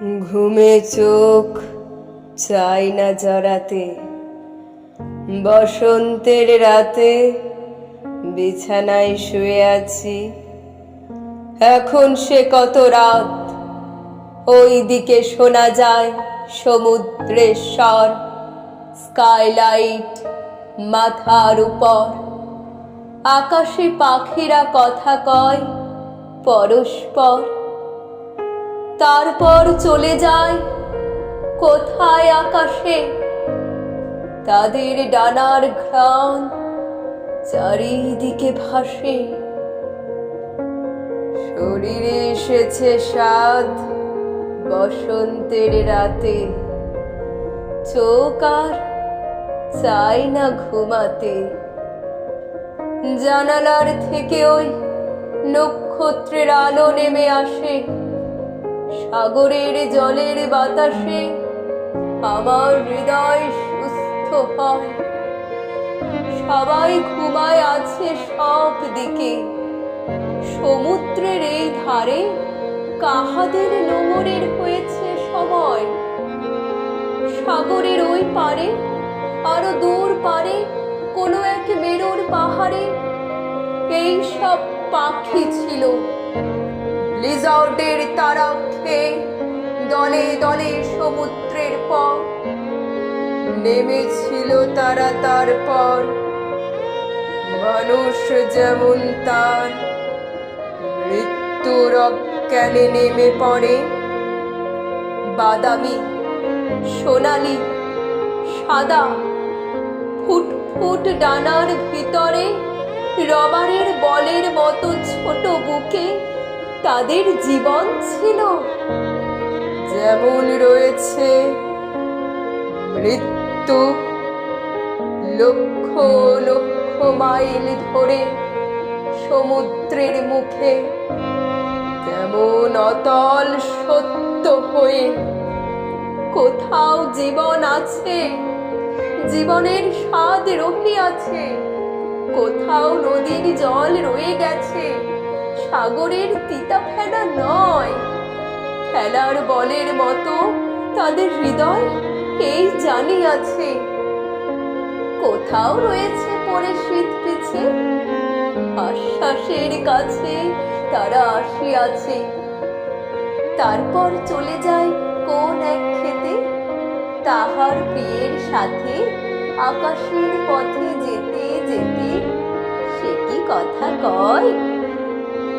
ঘুমে চোখ, চাই না জড়াতে। বসন্তের রাতে বিছানায় শুয়ে আছি। এখন সে কত রাত? ওই দিকে শোনা যায় সমুদ্রের স্বর, স্কাইলাইট মাথার উপর। আকাশে পাখিরা কথা কয় পরস্পর। তারপর চলে যায় কোথায় আকাশে? তাদের ডানার ঘ্রাণ চারিদিকে ভাসে। শরীরে এসেছে স্বাদ বসন্তের রাতে। চোখ আর চাই না ঘুমাতে। জানালার থেকে ওই নক্ষত্রের আলো নেমে আসে। সাগরের জলের বাতাসে আমার হৃদয় সুস্থ হয়। সবাই ঘুমায় আছে সব দিকে। সমুদ্রের এই ধারে কাহাদের নোমরের হয়েছে সময়? সাগরের ওই পারে, আরও দূর পারে, কোনো এক মেরুর পাহাড়ে? এই সব পাখি ছিল। লিজার্ডের তারা খেয়ে দলে দলে সমুদ্রের পর নেমেছিল তারা তারপর। মানুষ যেমন তার মৃত্যুর অজ্ঞানে নেমে পড়ে। বাদামি, সোনালি, সাদা ফুট ফুট ডানার ভিতরে রবারের বলের মতো ছোট বুকে তাদের জীবন ছিল। যেমন রয়েছে মৃত্যু, লক্ষ লক্ষ মাইল ধরে সমুদ্রের মুখে, তেমন অতল সত্য হয়ে কোথাও জীবন আছে, জীবনের স্বাদ রহিয়াছে, কোথাও নদীর জল রয়ে গেছে। সাগরের তিতা ফেনা নয়। খেলার বলের মতো তাদের হৃদয় এই জানি আছে। কোথাও রয়েছে পরে শীত পিছে। আশ্বাসের কাছে তারা আসিয়াছে। তারপর চলে যায় কোন এক খেতে তাহার প্রিয়ের সাথে আকাশের পথে যেতে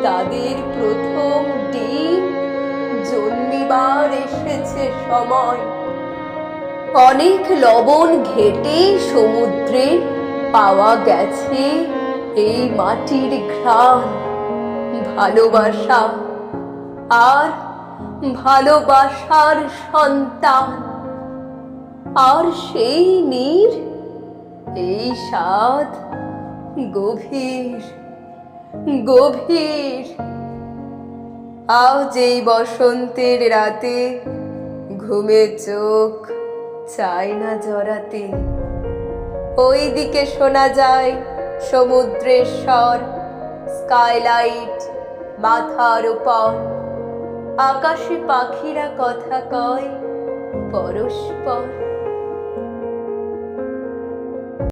তাদের প্রথম ডিম জন্মিবার এসেছে সময়। অনেক লবণ ঘেটে সমুদ্রে পাওয়া গেছে এই মাটির ঘ্রাণ। ভালোবাসা আর ভালোবাসার সন্তান। আর সেই নীর, এই স্বাদ গভীর। গভীর। আও যেই বসন্তের রাতে ঘুমে চোখ চাই না জড়াতে ওই দিকে শোনা যায় সমুদ্রের স্বর স্কাইলাইট মাথার উপর। আকাশে পাখিরা কথা কয় পরস্পর।